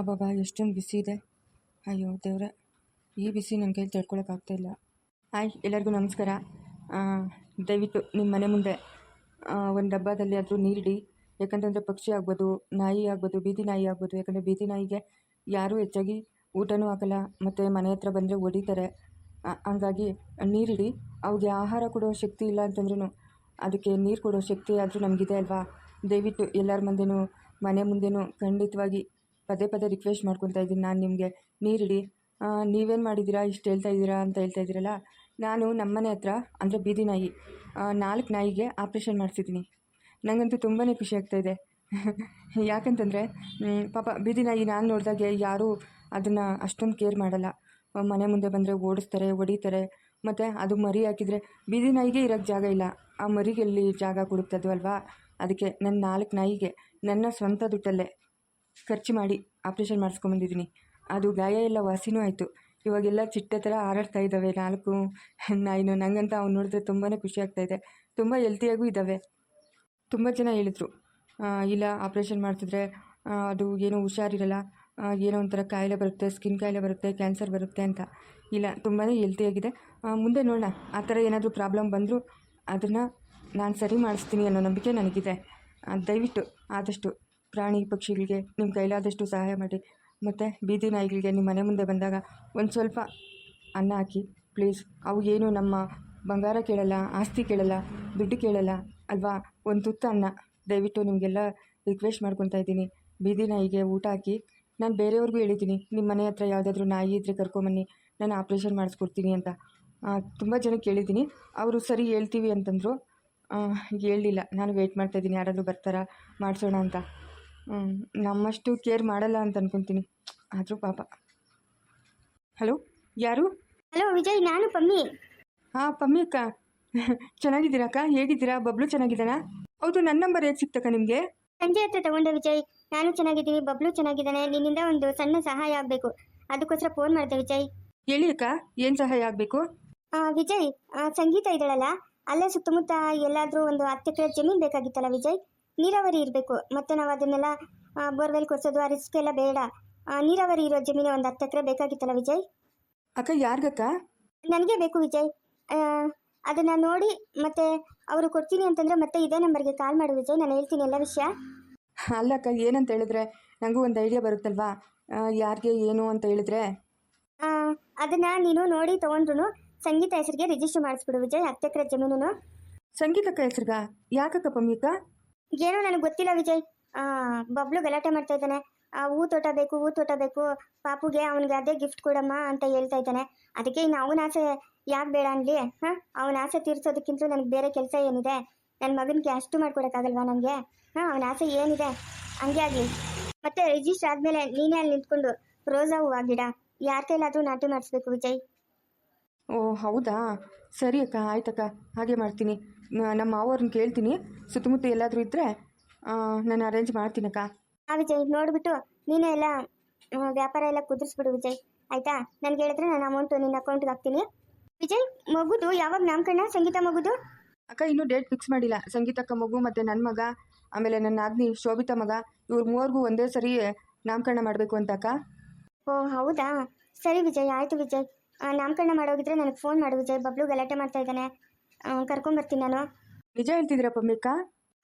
ಅಬ್ಬಬ್ಬಾ, ಎಷ್ಟೊಂದು ಬಿಸಿ ಇದೆ. ಅಯ್ಯೋ, ದೇವ್ರೆ, ಈ ಬಿಸಿ ನನ್ನ ಕೈಲಿ ತಡ್ಕೊಳಕ್ಕಾಗ್ತಾಯಿಲ್ಲ ಹಾಯ್, ಎಲ್ಲರಿಗೂ ನಮಸ್ಕಾರ. ದಯವಿಟ್ಟು ನಿಮ್ಮ ಮನೆ ಮುಂದೆ ಒಂದು ಡಬ್ಬದಲ್ಲಿ ಆದರೂ ನೀರಿಡಿ ಯಾಕಂತಂದರೆ ಪಕ್ಷಿ ಆಗ್ಬೋದು, ನಾಯಿ ಆಗ್ಬೋದು, ಬೀದಿ ನಾಯಿ ಆಗ್ಬೋದು, ಯಾಕಂದರೆ ಬೀದಿ ನಾಯಿಗೆ ಯಾರೂ ಹೆಚ್ಚಾಗಿ ಊಟನೂ ಹಾಕಲ್ಲ ಮತ್ತು ಮನೆ ಹತ್ರ ಬಂದರೆ ಹೊಡಿತಾರೆ. ಹಂಗಾಗಿ ನೀರಿಡಿ ಅವ್ರಿಗೆ ಆಹಾರ ಕೊಡೋ ಶಕ್ತಿ ಇಲ್ಲ ಅಂತಂದ್ರೂ ಅದಕ್ಕೆ ನೀರು ಕೊಡೋ ಶಕ್ತಿ ಆದರೂ ನಮಗಿದೆ ಅಲ್ವಾ? ದಯವಿಟ್ಟು ಎಲ್ಲರ ಮುಂದೆನೂ, ಮನೆ ಮುಂದೆನೂ ಖಂಡಿತವಾಗಿ ಪದೇ ಪದೇ ರಿಕ್ವೆಸ್ಟ್ ಮಾಡ್ಕೊತಾ ಇದ್ದೀನಿ. ನಾನು ನಿಮಗೆ, ನೀರಿಡಿ. ನೀವೇನು ಮಾಡಿದ್ದೀರಾ? ಇಷ್ಟು ಹೇಳ್ತಾ ಇದ್ದೀರಾ ಅಂತ ಹೇಳ್ತಾ ಇದ್ದೀರಲ್ಲ? ನಾನು ನಮ್ಮನೆ ಹತ್ರ, ಅಂದರೆ ಬೀದಿ ನಾಯಿ ನಾಲ್ಕು ನಾಯಿಗೆ ಆಪ್ರೇಷನ್ ಮಾಡಿಸಿದ್ದೀನಿ. ನನಗಂತೂ ತುಂಬಾ ಖುಷಿ ಆಗ್ತಾಯಿದೆ ಯಾಕಂತಂದರೆ ಪಾಪ ಬೀದಿ ನಾಯಿ ನಾನು ನೋಡಿದಾಗೆ ಯಾರೂ ಅದನ್ನು ಅಷ್ಟೊಂದು ಕೇರ್ ಮಾಡಲ್ಲ. ಮನೆ ಮುಂದೆ ಬಂದರೆ ಓಡಿಸ್ತಾರೆ, ಹೊಡಿತಾರೆ. ಮತ್ತು ಅದು ಮರಿ ಹಾಕಿದರೆ ಬೀದಿ ನಾಯಿಗೆ ಇರೋಕ್ಕೆ ಜಾಗ ಇಲ್ಲ. ಆ ಮರಿಗೆಲ್ಲಿ ಜಾಗ ಕೊಡುತ್ತದೋ ಅಲ್ವಾ? ಅದಕ್ಕೆ ನನ್ನ ನಾಲ್ಕು ನಾಯಿಗೆ, ನನ್ನ ಸ್ವಂತ ದುಡ್ಡಲ್ಲೇ. ಖರ್ಚು ಮಾಡಿ ಆಪ್ರೇಷನ್ ಮಾಡಿಸ್ಕೊಂಬಂದಿದ್ದೀನಿ ಅದು ಗಾಯ ಎಲ್ಲ ವಾಸಿನೂ ಆಯಿತು. ಇವಾಗೆಲ್ಲ ಚಿಟ್ಟೆ ಥರ ಹಾರಾಡ್ತಾ ಇದ್ದಾವೆ. ನಾಲ್ಕು ನಾಯಿನು ನಂಗಂತ ಅವ್ನು ನೋಡಿದ್ರೆ ತುಂಬಾ ಖುಷಿ ಆಗ್ತಾಯಿದೆ ತುಂಬ ಹೆಲ್ತಿಯಾಗೂ ಇದ್ದಾವೆ. ತುಂಬ ಜನ ಹೇಳಿದರು ಇಲ್ಲ, ಆಪ್ರೇಷನ್ ಮಾಡ್ತಿದ್ರೆ ಅದು ಏನೋ ಹುಷಾರಿರಲ್ಲ. ಏನೋ ಒಂಥರ ಕಾಯಿಲೆ ಬರುತ್ತೆ, ಸ್ಕಿನ್ ಕಾಯಿಲೆ ಬರುತ್ತೆ, ಕ್ಯಾನ್ಸರ್ ಬರುತ್ತೆ ಅಂತ. ಇಲ್ಲ ತುಂಬಾ ಹೆಲ್ತಿಯಾಗಿದೆ. ಮುಂದೆ ನೋಡೋಣ. ಆ ಥರ ಏನಾದರೂ ಪ್ರಾಬ್ಲಮ್ ಬಂದರೂ ಅದನ್ನು ನಾನು ಸರಿ ಮಾಡಿಸ್ತೀನಿ ಅನ್ನೋ ನಂಬಿಕೆ ನನಗಿದೆ. ದಯವಿಟ್ಟು ಆದಷ್ಟು ಪ್ರಾಣಿ ಪಕ್ಷಿಗಳಿಗೆ ನಿಮ್ಮ ಕೈಲಾದಷ್ಟು ಸಹಾಯ ಮಾಡಿ. ಮತ್ತು ಬೀದಿ ನಾಯಿಗಳಿಗೆ ನಿಮ್ಮ ಮನೆ ಮುಂದೆ ಬಂದಾಗ ಒಂದು ಸ್ವಲ್ಪ ಅನ್ನ ಹಾಕಿ, ಪ್ಲೀಸ್. ಅವು ಏನು ನಮ್ಮ ಬಂಗಾರ ಕೇಳಲ್ಲ, ಆಸ್ತಿ ಕೇಳಲ್ಲ, ದುಡ್ಡು ಕೇಳಲ್ಲ ಅಲ್ವಾ? ಒಂದು ತುತ್ತ ಅನ್ನ. ದಯವಿಟ್ಟು ನಿಮಗೆಲ್ಲ ರಿಕ್ವೆಸ್ಟ್ ಮಾಡ್ಕೊತಾ ಇದ್ದೀನಿ. ಬೀದಿ ನಾಯಿಗೆ ಊಟ ಹಾಕಿ, ನಾನು ಬೇರೆಯವ್ರಿಗೂ ಹೇಳಿದ್ದೀನಿ ನಿಮ್ಮ ಮನೆ ಹತ್ರ ಯಾವುದಾದ್ರೂ ನಾಯಿ ಇದ್ದರೆ ಕರ್ಕೊಂಬನ್ನಿ, ನಾನು ಆಪ್ರೇಷನ್ ಮಾಡಿಸ್ಕೊಡ್ತೀನಿ ಅಂತ. ತುಂಬ ಜನಕ್ಕೆ ಹೇಳಿದ್ದೀನಿ. ಅವರು ಸರಿ ಹೇಳ್ತೀವಿ ಅಂತಂದರು ಹೇಳಲಿಲ್ಲ. ನಾನು ವೆಯ್ಟ್ ಮಾಡ್ತಾಯಿದ್ದೀನಿ ಯಾರಾದರೂ ಬರ್ತಾರಾ? ಮಾಡಿಸೋಣ ಅಂತ. ನಮ್ಮಷ್ಟು ಕೇರ್ ಮಾಡಲ್ಲ ಅಂತ ಅನ್ಕೊಂತೀನಿ. ಆದರೂ ಪಾಪ. ಹಲೋ ಯಾರು? ಹಲೋ ವಿಜಯ್ ನಾನು ಪಮ್ಮಿ. ಹಾಂ ಪಮ್ಮಿ ಅಕ್ಕ. ಚೆನ್ನಾಗಿದ್ದೀರಾ ಅಕ್ಕ? ಹೇಗಿದ್ದೀರಾ? ಬಬ್ಲು ಚೆನ್ನಾಗಿದ್ದಾನಾ? ಹೌದು ನನ್ನ ನಂಬರ್ ಹೇಗೆ ಸಿಕ್ತಕ್ಕ ನಿಮಗೆ? ಸಂಜೆ ಹತ್ರ ತಗೊಂಡೆ ವಿಜಯ್. ನಾನು ಚೆನ್ನಾಗಿದ್ದೀನಿ ಬಬ್ಲು ಚೆನ್ನಾಗಿದ್ದಾನೆ. ನಿನ್ನಿಂದ ಒಂದು ಸಣ್ಣ ಸಹಾಯ ಆಗಬೇಕು. ಅದಕ್ಕೋಸ್ಕರ ಫೋನ್ ಮಾಡಿದೆ ವಿಜಯ್. ಹೇಳಿ ಅಕ್ಕ ಏನು ಸಹಾಯ ಆಗಬೇಕು? ಆ, ವಿಜಯ್ ಆ, ಸಂಗೀತ ಇದ್ದಾಳಲ್ಲ? ಅಲ್ಲೇ ಸುತ್ತಮುತ್ತ ಎಲ್ಲಾದರೂ ಒಂದು ಹತ್ತು ಎಕರೆ ಜಮೀನು ಬೇಕಾಗಿತ್ತಲ್ಲ ವಿಜಯ್? ನೀರಾವರಿ ಇರಬೇಕು. ಮತ್ತು ನಾವು ಅದನ್ನೆಲ್ಲ ಬೋರ್ವೆಲ್ ಕೊರೆಸೋದು ಆ ರಿಸ್ಕ್ ಎಲ್ಲ ಬೇಡ. ಆ, ನೀರಾವರಿ ಇರೋ ಜಮೀನು ಒಂದು ಹತ್ತು ಎಕರೆ ಬೇಕಾಗಿತ್ತಲ್ಲ ವಿಜಯ್? ಅಕ್ಕ ಯಾರಿಗಕ್ಕ? ನನಗೆ ಬೇಕು ವಿಜಯ್. ಅದನ್ನು ನೋಡಿ ಮತ್ತೆ ಅವರು ಕೊಡ್ತೀನಿ ಅಂತಂದ್ರೆ ಮತ್ತೆ ಇದೇ ನಂಬರ್ಗೆ ಕಾಲ್ ಮಾಡು ವಿಜಯ್. ನಾನು ಹೇಳ್ತೀನಿ ಎಲ್ಲ ವಿಷಯ. ಅಲ್ಲ ಅಕ್ಕ ಏನಂತ ಹೇಳಿದ್ರೆ ನನಗೂ ಒಂದು ಐಡಿಯಾ ಬರುತ್ತಲ್ವಾ? ಯಾರಿಗೆ ಏನು ಅಂತ ಹೇಳಿದ್ರೆ? ಅದನ್ನು ನೀನು ನೋಡಿ ತಗೊಂಡ್ರು ಸಂಗೀತ ಹೆಸರಿಗೆ ರಿಜಿಸ್ಟರ್ ಮಾಡಿಸ್ಬಿಡು ವಿಜಯ್ ಹತ್ತು ಎಕರೆ ಜಮೀನು ಸಂಗೀತಕ್ಕ ಹೆಸ್ರಿಗ? ಯಾಕಕ್ಕ ಪಮ್ಮಿ ಅಕ್ಕ ಏನೋ ನನಗೆ ಗೊತ್ತಿಲ್ಲ ವಿಜಯ್. ಬಬ್ಲು ಗಲಾಟೆ ಮಾಡ್ತಾ ಇದ್ದಾನೆ. ಆ, ಹೂ ತೋಟ ಬೇಕು ಹೂ ತೋಟ ಬೇಕು. ಪಾಪುಗೆ ಅವನಿಗೆ ಅದೇ ಗಿಫ್ಟ್ ಕೊಡಮ್ಮ ಅಂತ ಹೇಳ್ತಾ ಇದ್ದಾನೆ. ಅದಕ್ಕೆ ಇನ್ನು ಅವನ ಆಸೆ ಯಾಕೆ ಬೇಡ ಅನ್ಲಿ? ಹಾಂ? ಅವನ ಆಸೆ ತೀರಿಸೋದಕ್ಕಿಂತ ನನಗೆ ಬೇರೆ ಕೆಲಸ ಏನಿದೆ? ನನ್ನ ಮಗನಿಗೆ ಅಷ್ಟು ಮಾಡ್ಕೊಡೋಕ್ಕಾಗಲ್ವಾ ನನಗೆ ಹಾಂ ಅವನ ಆಸೆ ಏನಿದೆ? ಹಂಗೆ ಆಗಲಿ. ಮತ್ತೆ ರಿಜಿಸ್ಟರ್ ಆದಮೇಲೆ ನೀನೇ ಅಲ್ಲಿ ನಿಂತ್ಕೊಂಡು ರೋಸಾ ಹೂವು ಗಿಡ ಯಾರ ಕೈಲಾದರೂ ನಾಟಿ ಮಾಡಿಸ್ಬೇಕು ವಿಜಯ್. ಓ ಹೌದಾ? ಸರಿ ಅಕ್ಕ ಆಯ್ತಕ್ಕ. ಹಾಗೆ ಮಾಡ್ತೀನಿ. ನಮ್ಮ ಮಾವವ್ರನ್ನ ಕೇಳ್ತೀನಿ. ಸುತ್ತಮುತ್ತ ಎಲ್ಲಾದರೂ ಇದ್ದರೆ ನಾನು ಅರೇಂಜ್ ಮಾಡ್ತೀನಕ್ಕ. ಆ ವಿಜಯ್ ನೋಡಿಬಿಟ್ಟು ನೀನೇ ಎಲ್ಲ ಆ, ವ್ಯಾಪಾರ ಎಲ್ಲ ಕುದುರಿಸ್ಬಿಡು ವಿಜಯ್. ಆಯ್ತಾ? ನನಗೆ ಹೇಳಿದ್ರೆ ನಾನು ಅಮೌಂಟ್ ನಿನ್ನ ಅಕೌಂಟ್ಗೆ ಹಾಕ್ತೀನಿ. ವಿಜಯ್ ಮಗುದು ಯಾವಾಗ ನಾಮಕರಣ? ಸಂಗೀತ ಮಗುದು? ಅಕ್ಕ ಇನ್ನೂ ಡೇಟ್ ಫಿಕ್ಸ್ ಮಾಡಿಲ್ಲ. ಸಂಗೀತಕ್ಕ ಮಗು ಮತ್ತು ನನ್ನ ಮಗ ಆಮೇಲೆ ನನ್ನ ಅಗ್ನಿ ಶೋಭಿತಾ ಮಗ ಇವ್ರ ಮೂವರಿಗೂ ಒಂದೇ ಸರಿ ನಾಮಕರಣ ಮಾಡಬೇಕು ಅಂತ ಅಕ್ಕ ಓ ಹೌದಾ? ಸರಿ ವಿಜಯ್ ಆಯಿತು ವಿಜಯ್. ಆ, ನಾಮಕರಣ ಮಾಡೋಗಿದ್ರೆ ನನಗೆ ಫೋನ್ ಮಾಡು ವಿಜಯ್. ಬಬ್ಲು ಗಲಾಟೆ ಮಾಡ್ತಾ ಇದ್ದಾನೆ. ಕರ್ಕೊಂಬರ್ತೀನಿ ನಾನು. ವಿಜಯ್ ಹೇಳ್ತಿದ್ರಪ್ಪ ಮಿಕ್ಕಾ?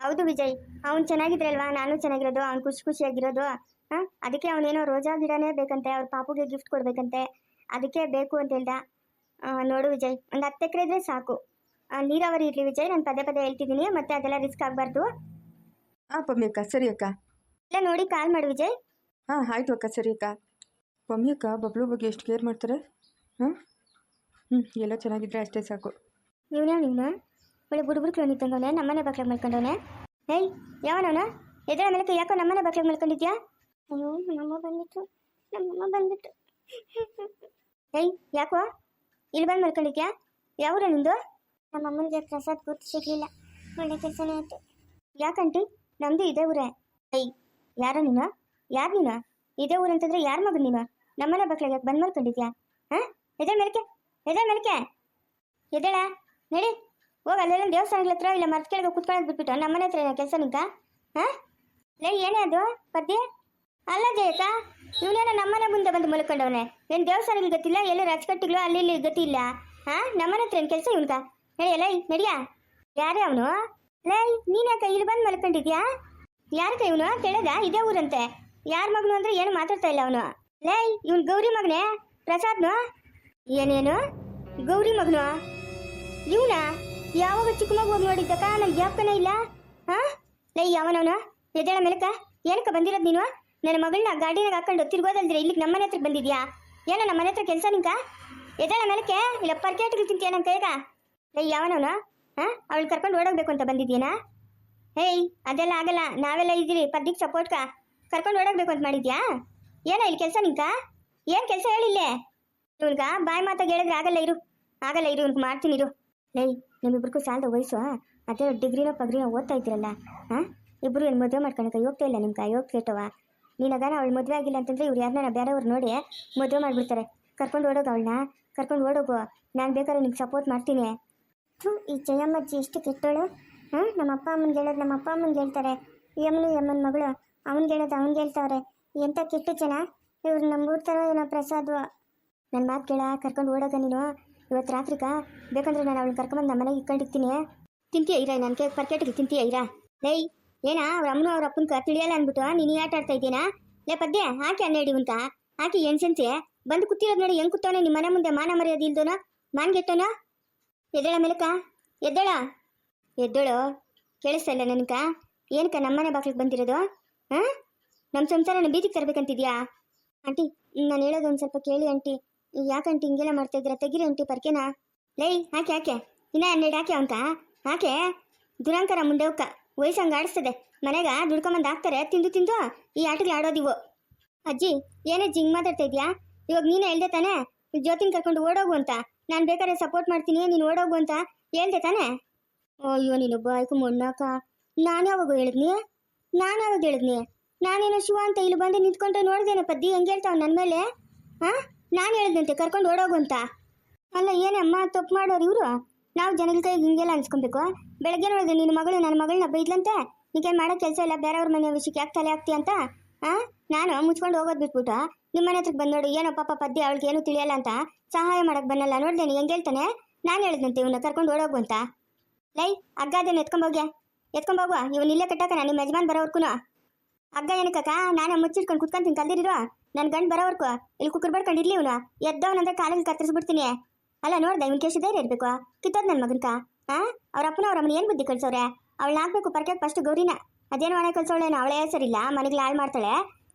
ಹೌದು ವಿಜಯ್. ಅವ್ನು ಚೆನ್ನಾಗಿದ್ರೆ ಅಲ್ವಾ ನಾನು ಚೆನ್ನಾಗಿರೋದು ಅವ್ನು ಖುಷಿ ಖುಷಿಯಾಗಿರೋದು. ಹಾಂ? ಅದಕ್ಕೆ ಅವನೇನೋ ರೋಜಾ ಗಿಡನೇ ಬೇಕಂತೆ ಅವ್ರ ಪಾಪುಗೆ ಗಿಫ್ಟ್ ಕೊಡ್ಬೇಕಂತೆ. ಅದಕ್ಕೆ ಬೇಕು ಅಂತ ಹೇಳ್ದ. ನೋಡು ವಿಜಯ್ ಒಂದು ಹತ್ತು ಎಕರೆ ಇದ್ರೆ ಸಾಕು. ನೀರಾವರಿ ಇರಲಿ ವಿಜಯ್ ನಾನು ಪದೇ ಪದೇ ಹೇಳ್ತಿದ್ದೀನಿ ಮತ್ತೆ ಅದೆಲ್ಲ ರಿಸ್ಕ್ ಆಗಬಾರ್ದು. ಹಾಂ ಪಮ್ಮಿ ಅಕ್ಕ ಸರಿ ಅಕ್ಕ. ಇಲ್ಲ ನೋಡಿ ಕಾಲ್ ಮಾಡು ವಿಜಯ್. ಹಾಂ ಆಯಿತು ಅಕ್ಕ ಸರಿ ಅಕ್ಕ. ಪಮ್ಮಿ ಅಕ್ಕ ಬಬ್ಲು ಬಗ್ಗೆ ಎಷ್ಟು ಕೇರ್ ಮಾಡ್ತಾರೆ? ಹಾಂ? ಹ್ಞೂ ಎಲ್ಲ ಚೆನ್ನಾಗಿದ್ರೆ ಅಷ್ಟೇ ಸಾಕು. ಇವನೇ ಇವನು ಒಳ್ಳೆ ಬುಡುಬುಡುಕ್ಲು ನಿಂತಂಗವನೆ ನಮ್ಮನೆ ಬಾಕ್ಲಾಗ ಮಲ್ಕೊಂಡವನೆ. ಹೇಯ್ ಯಾವನವನ ಎದುರ ಮೇಲೆ ಯಾಕೋ ನಮ್ಮನೆ ಬಾಕ್ಲಾಗ ಮಲ್ಕೊಂಡಿದ್ಯಾ? ಅಯ್ಯೋ ನಮ್ಮಮ್ಮ ಬಂದ್ಬಿಟ್ಟು ನಮ್ಮಮ್ಮ ಬಂದ್ಬಿಟ್ಟು ಹೇಯ್ ಯಾಕೋ? ಇಲ್ಲಿ ಬಂದು ಮಲ್ಕೊಂಡಿದ್ಯಾ? ಯಾವೂರ ನಿಂದು? ನಮ್ಮ ಅಮ್ಮನಿಗೆ ಪ್ರಸಾದ್ ಗೊತ್ತು ಸಿಗ್ಲಿಲ್ಲ. ಒಳ್ಳೆ ಕೆಲಸನೇ ಆಯ್ತು. ಯಾಕಂಟಿ ನಮ್ದು ಇದೇ ಊರೇ. ಏಯ್ ಯಾರ ನೀನು? ಯಾರು ನೀನು? ಇದೇ ಊರು ಅಂತಂದ್ರೆ ಯಾರ ಮಗು ನೀನು? ನಮ್ಮನೆ ಬಾಕ್ಲಾಗ ಯಾಕೆ ಬಂದು ಮಲ್ಕೊಂಡಿದ್ಯಾ? ಹಾಂ? ಎದೆ ಮೇಲಕ್ಕೆ ಎದೆ ಮೇಲಕ್ಕೆ. ಎದ್ದೇಳ. ನಡಿ. ಹೋಗ ಅಲ್ಲೆಲ್ಲ ದೇವಸ್ಥಾನಗಳ ಹತ್ರ ಇಲ್ಲ ಮರ್ತ್ ಕೆಳಗೆ ಕುತ್ಕೊಳ್ಳೋದು ಬಿಟ್ಬಿಟ್ಟು ನಮ್ಮನೆ ಹತ್ರ ಕೆಲಸ ನಿಂಕ ಹಾಂ? ಲೇ, ಏನೇ ಅದು? ಪದ್ಯ ಅಲ್ಲ ಜಯಕ ಇವನೇನ ನಮ್ಮನೆ ಮುಂದೆ ಬಂದು ಮಲ್ಕೊಂಡವನೆ. ಏನು ದೇವಸ್ಥಾನಗಳು ಗೊತ್ತಿಲ್ಲ ಎಲ್ಲ ರಚಕಟ್ಟಿಗಳು ಅಲ್ಲಿ ಇಲ್ಲಿ ಗತಿ ಇಲ್ಲ? ಹಾ? ನಮ್ಮನೆ ಹತ್ರ ಏನು ಕೆಲಸ ಇವನ್ಕ? ನಡೆಯಲ್ಲ ನಡಿಯ. ಯಾರೇ ಅವನು? ಲೇ ನೀನ್ ಯಾಕೆ ಇಲ್ಲಿ ಬಂದು ಮಲ್ಕೊಂಡಿದ್ಯಾ? ಯಾರಕ ಇವನು? ಕೇಳದ? ಇದೇ ಊರಂತೆ. ಯಾರ ಮಗನು ಅಂದ್ರೆ ಏನು ಮಾತಾಡ್ತಾ ಇಲ್ಲ ಅವನು. ಲೇ, ಇವನ್ ಗೌರಿ ಮಗನೇ? ಪ್ರಸಾದ್ನು? ಏನೇನು? ಗೌರಿ ಮಗನು? ಇವನ? ಯಾವಾಗ ಚಿಕ್ಕ ಮಗು ಹೋಗಿ ನೋಡಿದ್ದಕ್ಕ ನನ್ ಯಾಕನೇ ಇಲ್ಲ? ಹಾ? ಲೈ ಯಾವನವನ? ಎದ್ದೇಳ ಮೇಲಕ? ಏನಕ್ಕ ಬಂದಿರೋದು ನೀನು? ನನ್ನ ಮಗಳನ್ನ ಗಾಡಿನಾಗ ಹಾಕೊಂಡು ತಿರ್ಗೋದಲ್ದ್ರೆ, ಇಲ್ಲಿಗೆ ನಮ್ಮನೆ ಹತ್ರ ಬಂದಿದ್ಯಾ? ಏನೋ ನಮ್ಮನೆ ಹತ್ರ ಕೆಲಸ ನಿಂಕ? ಎದ್ದೇಳ ಮೇಲಕ್ಕೆ ಇಲ್ಲ ಪರ್ಕೆಟ್ಗಳು ತಿಂತೀಯ ನನ್ನ ಕೈಗ ಲೈ ಯಾವನವನ? ಹಾ? ಅವಳು ಕರ್ಕೊಂಡು ಓಡೋಗ್ಬೇಕು ಅಂತ ಬಂದಿದ್ಯೇನಾ? ಹೇಯ್ ಅದೆಲ್ಲ ಆಗಲ್ಲ. ನಾವೆಲ್ಲ ಇದ್ದೀರಿ ಪದ್ದಿಗೆ ಸಪೋರ್ಟ್ಕ ಕರ್ಕೊಂಡು ಓಡೋಗ್ಬೇಕು ಅಂತ ಮಾಡಿದ್ಯಾ? ಏನೋ ಇಲ್ಲಿ ಕೆಲಸ ನಿಂಕ? ಏನು ಕೆಲಸ ಹೇಳಿಲ್ಲೇ? ಇವ್ನ್ಗ ಬಾಯಿ ಮಾತಾಗ ಹೇಳಿದ್ರೆ ಆಗಲ್ಲ ಇರು. ಆಗಲ್ಲ ಇರು, ಇವ್ನಿಗೆ ಮಾಡ್ತೀನಿ ಇರು. ಲೈ ನಿಮ್ಮಿಬ್ರಿಗೂ ಸಾಲದ ವಯಸ್ಸು ಅದೇ ಡಿಗ್ರಿನೋ ಪಗ್ರಿನೋ ಓದ್ತಾ ಇದ್ರಲ್ಲ ಹಾಂ ಇಬ್ಬರು ಏನು ಮದುವೆ ಮಾಡ್ಕೊಳಕ್ಕೆ ಯೋಗ್ತಾ ಇಲ್ಲ ನಿಮ್ಗೆ ಯೋಗ ಕೇಟವ ನೀನಾಗಾನ ಅವಳು ಮದುವೆ ಆಗಿಲ್ಲ ಅಂತಂದರೆ ಇವ್ರು ಯಾರನ್ನ ಬೇರೆಯವ್ರು ನೋಡಿ ಮದುವೆ ಮಾಡಿಬಿಡ್ತಾರೆ. ಕರ್ಕೊಂಡು ಓಡೋದು ಅವಳನ್ನ, ಕರ್ಕೊಂಡು ಓಡೋಗು, ನಾನು ಬೇಕಾದ್ರೆ ನಿಮ್ಗೆ ಸಪೋರ್ಟ್ ಮಾಡ್ತೀನಿ. ಥೂ, ಈ ಜಯಮ್ಮಜ್ಜಿ ಎಷ್ಟು ಕೆಟ್ಟೋಳು ಹಾಂ ನಮ್ಮ ಅಪ್ಪ ಅಮ್ಮನಿಗೆ ಹೇಳೋದು ನಮ್ಮ ಅಪ್ಪ ಅಮ್ಮನಿಗೆ ಹೇಳ್ತಾರೆ. ಯಮ್ಮನು ಯಮ್ಮನ ಮಗಳು, ಅವನಿಗೆ ಹೇಳೋದು ಅವ್ನಿಗೆ ಹೇಳ್ತಾವ್ರೆ. ಎಂಥ ಕೆಟ್ಟ ಜನ, ಇವ್ರು ನಮ್ಮ ಊರ್ ಥರ ಏನೋ ಪ್ರಸಾದ ನನ್ನ ಮಾತು ಕೇಳ, ಕರ್ಕೊಂಡು ಓಡೋಗ ನೀನು. ಇವತ್ತು ರಾತ್ರಿಕ? ಬೇಕಂದ್ರೆ ನಾನು ಅವಳನ್ನ ಕರ್ಕೊಂಬಂದು ನಮ್ಮ ಮನೆಗೆ ಇಟ್ಕೊಂಡಿರ್ತೀನಿ. ತಿಂತೀಯ ಇರ? ನನ್ನ ಕೇಕ್ ಪರ್ಕೆಟ್ಗೆ ತಿಂತೀಯ ಇರ? ಲೈ ಏನಾ? ಅವ್ರ ಅಮ್ಮನ ಅವ್ರ ಅಪ್ಪನ ತಿಳಿಯಲ್ಲ ಅಂದ್ಬಿಟ್ಟು ನೀನು ಆಟ ಆಡ್ತಾ ಇದ್ದೀನಾ ಲೇ ಪದ್ಯ, ಹಾಕಿ ಅನ್ನೇಡಿ ಅಂತ ಹಾಕಿ ಎಣ್ಸೆನ್ಸಿ ಬಂದು ಕೂತಿರೋದು ನೋಡಿ ಹೆಂಗೆ ಕೂತವನೆ ನಿಮ್ಮ ಮನೆ ಮುಂದೆ ಮಾನ ಮರ್ಯಾದೆ ಇಲ್ದೋನ? ಮಾನ್ಗೆಟ್ಟೋನ ಎದ್ದೇಳ ಮೇಲಕ ಎದ್ದೇಳ? ಎದ್ದೇಳು? ಕೇಳಿಸ್ತಾ ಇಲ್ಲ ನನಕ? ಏನಕ್ಕ ನಮ್ಮನೆ ಬಾಗ್ಲಿಗೆ ಬಂದಿರೋದು? ಹಾಂ? ನಮ್ಮ ಸಂಸಾರನ ಬೀದಿಗೆ ತರಬೇಕಂತಿದ್ಯಾ? ಆಂಟಿ, ನಾನು ಹೇಳೋದು ಒಂದು ಸ್ವಲ್ಪ ಕೇಳಿ ಆಂಟಿ. ಯಾಕಂಟಿ ಹಿಂಗೆಲ್ಲ ಮಾಡ್ತಾ ಇದ್ದೀರಾ? ತೆಗಿರಿ ಆಂಟಿ ಪರ್ಕೆನಾ. ಲೈ, ಹಾಕೆ ಹಾಕೆ. ಇನ್ನ ಹನ್ನೆರಡು ಹಾಕೆ ಅಂತ ಹಾಕೆ. ದುರಂಕರ ಮುಂದೆ ಅವಕ್ಕ ವಯಸ್ಸಂಗೆ ಆಡಿಸ್ತದೆ. ಮನೆಗ ದುಡ್ಕೊಂಬಂದು ಹಾಕ್ತಾರೆ. ತಿಂದು ತಿಂದು ಈ ಆಟಗಳು ಆಡೋದಿವು ಅಜ್ಜಿ ಏನಜ್ಜಿ ಹಿಂಗೆ ಮಾತಾಡ್ತಾ ಇದ್ಯಾ? ಇವಾಗ ನೀನೇ ಹೇಳ್ದೆ ತಾನೇ? ಜ್ಯೋತಿನ ಕರ್ಕೊಂಡು ಓಡೋಗು ಅಂತ. ನಾನು ಬೇಕಾದ್ರೆ ಸಪೋರ್ಟ್ ಮಾಡ್ತೀನಿ. ನೀನು ಓಡೋಗು ಅಂತ ಹೇಳ್ದೆ ತಾನೇ? ಅಯ್ಯೋ, ನೀನು ಬಾಯ್ಕು ಮೊಣ್ಣಾಕ ನಾನು ಯಾವಾಗ ಹೇಳಿದ್ನಿ? ನಾನು ಯಾವಾಗ ಹೇಳಿದ್ನಿ? ನಾನೇನೋ ಶಿವ ಅಂತ ಇಲ್ಲಿ ಬಂದು ನಿಂತ್ಕೊಂಡ್ರೆ ನೋಡ್ದೇನೆ ಪದ್ದಿ? ಹೆಂಗೆ ಹೇಳ್ತಾವ ನನ್ನ ಮೇಲೆ? ಹಾ ನಾನು ಹೇಳಿದಂತೆ ಕರ್ಕೊಂಡು ಓಡೋಗು ಅಂತ. ಅಲ್ಲ ಏನಮ್ಮ ತಪ್ಪು ಮಾಡೋರು ಇವರು? ನಾವು ಜನಗಳ ಕೈಗೆ ಹಿಂಗೆಲ್ಲ ಅನ್ಸ್ಕೊಬೇಕು. ಬೆಳಗ್ಗೆ ನೋಡಿದೆ ನಿನ್ನ ಮಗಳು, ನನ್ನ ಮಗಳನ್ನ ಬೈದ್ಲಂತೆ? ನೀಗೇನು ಮಾಡೋ ಕೆಲಸ ಇಲ್ಲ, ಬೇರೆಯವ್ರ ಮನೆ ವಿಷಯಕ್ಕೆ ಯಾಕೆ ತಲೆ ಹಾಕ್ತಿ ಅಂತ? ಆ? ನಾನು ಮುಚ್ಕೊಂಡು ಹೋಗೋದು ಬಿಟ್ಬಿಟ್ಟು, ನಿಮ್ಮ ಮನೆ ಹತ್ರಕ್ಕೆ ಬಂದು ನೋಡಿ ಏನೋ ಪಾಪ ಪದ್ಯ ಅವಳಿಗೆ ಏನೂ ತಿಳಿಯಲ್ಲ ಅಂತ ಸಹಾಯ ಮಾಡಕ್ಕೆ ಬಂದಲ್ಲ ನೋಡ್ದೇನೆ ಹೆಂಗೆ ಹೇಳ್ತಾನೆ? ನಾನು ಹೇಳಿದಂತೆ ಇವನ್ನ ಕರ್ಕೊಂಡು ಓಡೋಗು ಅಂತ. ಲೈ, ಅಗ್ಗ ಅದೇನು ಎತ್ಕೊಂಬೋಗ್ಯ ಎತ್ಕೊಂಬೋಗುವ ಇವನ್ ಇಲ್ಲೇ ಕಟ್ಟಾಕ ನಿಮ್ಮ ಯಜಮಾನ್ ಬರೋವರ್ಗೂ ಅಗ್ಗ ಏನಕ್ಕಕ್ಕ, ನಾನು ಮುಚ್ಚಿಟ್ಕೊಂಡು ಕುತ್ಕೊಂತೀನಿ, ಕಲ್ದಿರಿರು? ನನ್ನ ಗಂಡು ಬರೋವರ್ಕು ಇಲ್ಲಿ ಕುಕ್ಕರ್ ಕಂಡಿರ್ಲಿ ಇವನು. ಎದ್ದವನಂದ್ರೆ ಕಾಲಿಗೆ ಕತ್ತರಿಸ್ಬಿಡ್ತೀನಿ. ಅಲ್ಲ ನೋಡ್ದೆ, ಇವನ್ ಕೇಶ ಧೈರ್ಯ ಇರ್ಬೇಕು. ಕಿತ್ತೋದ್ ನನ್ನ ಮಗನ್ಕ? ಆ? ಅವ್ರ ಅಪ್ಪನ ಅವ್ರ ಅಮ್ಮನ ಏನು ಬುದ್ಧಿ ಕಳ್ಸೋರೆ ಅವಳು ಹಾಕ್ಬೇಕು ಪರ್ಕೆಟ್ ಫಸ್ಟ್ ಗೌರಿನ. ಅದೇನು ಒಣ ಕಲ್ಸೋಳೆ ಅವಳೇ ಸರಿಲ್ಲ ಮನೆಗೆ ಹಾಳು ಮಾಡ್ತಾಳೆ.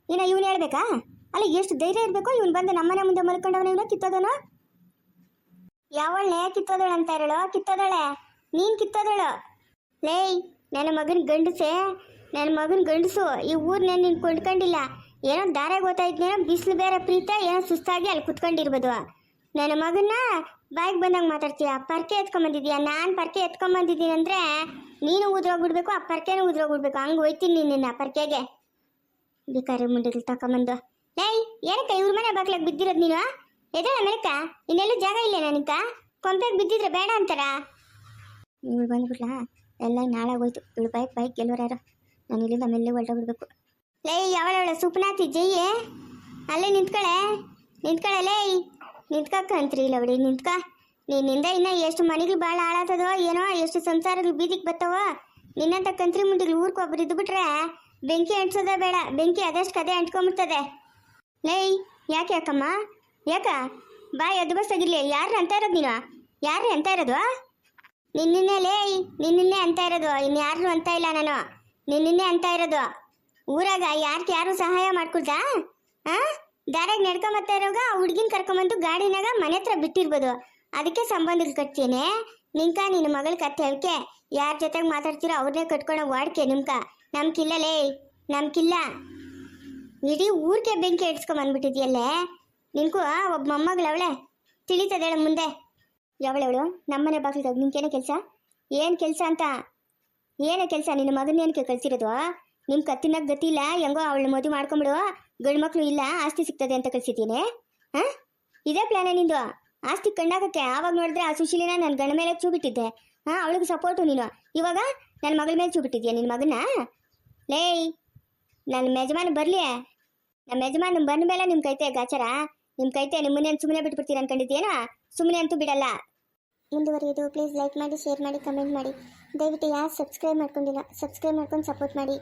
ಇನ್ನ ಇವ್ನು ಹೇಳ್ಬೇಕಾ? ಅಲ್ಲ, ಎಷ್ಟು ಧೈರ್ಯ ಇರಬೇಕು ಇವ್ನು ಬಂದು ನಮ್ಮನೆ ಮುಂದೆ ಮಲ್ಕೊಂಡವನ ಇವನು ಕಿತ್ತೋದನು? ಯಾವಳ್ನೇ ಕಿತ್ತೋದಳು ಅಂತ ಹೇಳು? ಕಿತ್ತೋದಳೆ. ನೀನ್ ಕಿತ್ತೋದಳು. ಲೇಯ್, ನನ್ನ ಮಗನ ಗಂಡಸೆ, ನನ್ನ ಮಗನ ಗಂಡಸು, ಈ ಊರ್ನ ನೀನು ಕೊಂಡ್ಕೊಂಡಿಲ್ಲ. ಏನೋ ದಾರ ಗೊತ್ತಾಯ್ತೇನೋ ಬಿಸಿಲು ಬೇರೆ ಪ್ರೀತ ಏನೋ ಸುಸ್ತಾಗಿ ಅಲ್ಲಿ ಕುತ್ಕೊಂಡಿರ್ಬೋದು. ನನ್ನ ಮಗನ್ನ ಬಾಯಿಗೆ ಬಂದಾಗ ಮಾತಾಡ್ತೀಯ? ಪರ್ಕೆ ಎತ್ಕೊಂಬಂದಿದ್ಯಾ ನಾನು ಪರ್ಕೆ ಎತ್ಕೊಂಬಂದಿದ್ದೀನಿ ಅಂದರೆ ನೀನು ಉದ್ರೋಗ್ಬಿಡ್ಬೇಕು, ಆ ಪರ್ಕೆನೂ ಉದ್ರೋಗ್ಬಿಡ್ಬೇಕು. ಹಂಗೆ ಹೋಯ್ತೀನಿ ನಿನ್ನ ಪರ್ಕೆಗೆ. ಬಿಕಾರಿ ಮುಂಡೆಗಳು ತಕೊಂಬಂದು ಏಯ್ ಏನಕ್ಕ ಇವ್ರ ಮನೆ ಬಾಗ್ಲಾಗ ಬಿದ್ದಿರೋದು ನೀನು? ಎದಳ ಮೇಲಕ್ಕ? ಇನ್ನೆಲ್ಲ ಜಾಗ ಇಲ್ಲ ನನಗೆ ಕೊಂಪೆಗೆ ಬಿದ್ದಿದ್ರೆ ಬೇಡ ಅಂತಾರ? ಇವಳು ಬಂದ್ಬಿಟ್ಲಾ? ಎಲ್ಲ ನಾಳಾಗೋಯ್ತು. ಇವಳು ಬೈಕ್ ಬೈಕ್ ಗೆಲ್ವರ ಯಾರು? ನಾನು ಇಲ್ಲಿಂದ ಮೆಲ್ಲೆ ಹೊರಟೋಗ್ಬಿಡ್ಬೇಕು. ಲೇ, ಯಾವಳವಳ? ಸುಪ್ನಾತಿ ಜಯ್ಯೆ ಅಲ್ಲೇ ನಿಂತ್ಕಳೆ. ನಿಂತ್ಕಳೆ, ಲೇ. ನಿಂತ್ಕಂತ್ರಿ ಬಿಡಿ ನಿಂತ್ಕ. ನಿನ್ನಿಂದ ಇನ್ನ ಎಷ್ಟು ಮನೆಗಳು ಭಾಳ ಹಾಳಾತದೋ ಏನೋ, ಎಷ್ಟು ಸಂಸಾರಗಳು ಬೀದಿಗೆ ಬರ್ತಾವೋ ನಿನ್ನಂತ ಕಂತ್ರಿ ಮುಂಡಿಗಳು ಊರ್ಕ ಒಬ್ರು ಇದ್ದು ಬಿಟ್ರೆ ಬೆಂಕಿ ಅಂಟ್ಸೋದೇ ಬೇಡ. ಬೆಂಕಿ ಅದಷ್ಟು ಕದೆ ಅಂಟ್ಕೊಂಬಿಡ್ತದೆ. ಲೇಯ್ ಯಾಕೆ ಯಾಕಮ್ಮ? ಯಾಕ? ಬಾಯ್ ಅದು ಬಸ್ ಆಗಿರ್ಲಿ ಯಾರು ಅಂತ ಇರೋದು ನೀನು? ಯಾರು ಅಂತ ಇರೋದು? ನಿನ್ನೆ ಲೇಯ್ ನಿನ್ನೆ ಅಂತ ಇರೋದು. ಇನ್ಯಾರು ಅಂತ ಇಲ್ಲ ನಾನು. ನಿನ್ನೆ ಅಂತ ಇರೋದು. ಊರಾಗ ಯಾರ್ಕ ಯಾರು ಸಹಾಯ ಮಾಡ್ಕೊಳ್ತ? ಆ? ದಾರಾಗ ನಡ್ಕೊಂಬತ್ತ ಇರೋಗ ಆ ಹುಡ್ಗಿನ ಕರ್ಕೊಂಬಂದು ಗಾಡಿನಾಗ ಮನೆ ಹತ್ರ ಬಿಟ್ಟಿರ್ಬೋದು. ಅದಕ್ಕೆ ಸಂಬಂಧಕ್ಕೆ ಕಟ್ತೀನಿ ನಿಂಕ, ನಿನ್ನ ಮಗಳ ಕತ್ತೆ ಹೇಳ್ಕೆ ಯಾರ ಜೊತೆಗೆ ಮಾತಾಡ್ತೀರೋ ಅವ್ರನ್ನೇ ಕಟ್ಕೊಂಡು ವಾಡ್ಕೆ ನಿಮ್ಕ. ನಮ್ಕಿಲ್ಲ ಲೇ, ನಮ್ಕಿಲ್ಲ. ಇಡೀ ಊರಿಗೆ ಬೆಂಕಿ ಇಡ್ಸ್ಕೊಂಬಂದ್ಬಿಟ್ಟಿದ್ಯಲ್ಲೇ ನಿನ್ಕು ಒಬ್ಬ ಮೊಮ್ಮಗಳವಳೆ ತಿಳಿತದೇಳ ಮುಂದೆ. ಯಾವಳವಳು? ನಮ್ಮನೆ ಬಾಗಿಲ್ದಾಗ ನಿಂಕೇನೆ ಕೆಲಸ? ಏನು ಕೆಲಸ ಅಂತ? ಏನೇ ಕೆಲಸ? ನಿನ್ನ ಮಗನೇನಕ್ಕೆ ಕಳ್ಸಿರೋದು? ನಿಮ್ಮ ಕತ್ತಿನಾಗ ಗತಿ ಇಲ್ಲ, ಹೆಂಗೋ ಅವಳು ಮದುವೆ ಮಾಡ್ಕೊಂಬಿಡು, ಗಂಡು ಮಕ್ಳು ಇಲ್ಲ, ಆಸ್ತಿ ಸಿಗ್ತದೆ ಅಂತ ಕಳ್ಸಿದ್ದೀನಿ. ಹಾಂ? ಇದೇ ಪ್ಲಾನ ನಿಂದು? ಆಸ್ತಿ ಕಣ್ಣಾಕಕ್ಕೆ ಆವಾಗ ನೋಡಿದ್ರೆ ಆ ಸುಶೀಲಿನ ನನ್ನ ಗಂಡ ಮೇಲೆ ಚೂಬಿಟ್ಟಿದ್ದೆ. ಹಾಂ, ಅವಳಿಗೆ ಸಪೋರ್ಟು ನೀನು. ಇವಾಗ ನನ್ನ ಮಗಳ ಮೇಲೆ ಚೂ ಬಿಟ್ಟಿದ್ಯಾ ನಿನ್ನ ಮಗನ ಲೇಯ್ ನನ್ನ ಯಜಮಾನ ಬರಲಿ. ನಮ್ಮ ಯಜಮಾನ ಬಂದ ಮೇಲೆ ನಿಮ್ಮ ಕೈತೆ ಗಾಚಾರ. ನಿಮ್ಮ ಕೈತೆ ನಿಮ್ಮನ್ನೇ ಸುಮ್ಮನೆ ಬಿಟ್ಬಿಡ್ತೀರ ಅನ್ಕೊಂಡಿದ್ದೀನಾ ಸುಮ್ಮನೆ ಅಂತೂ ಬಿಡಲ್ಲ. ಮುಂದುವರಿಯೋದು ಪ್ಲೀಸ್ ಲೈಕ್ ಮಾಡಿ ಶೇರ್ ಮಾಡಿ ಕಮೆಂಟ್ ಮಾಡಿ. ದಯವಿಟ್ಟು ಯಾರು ಸಬ್ಸ್ಕ್ರೈಬ್ ಮಾಡ್ಕೊಂಡಿಲ್ಲ ಸಬ್ಸ್ಕ್ರೈಬ್ ಮಾಡ್ಕೊಂಡು ಸಪೋರ್ಟ್ ಮಾಡಿ.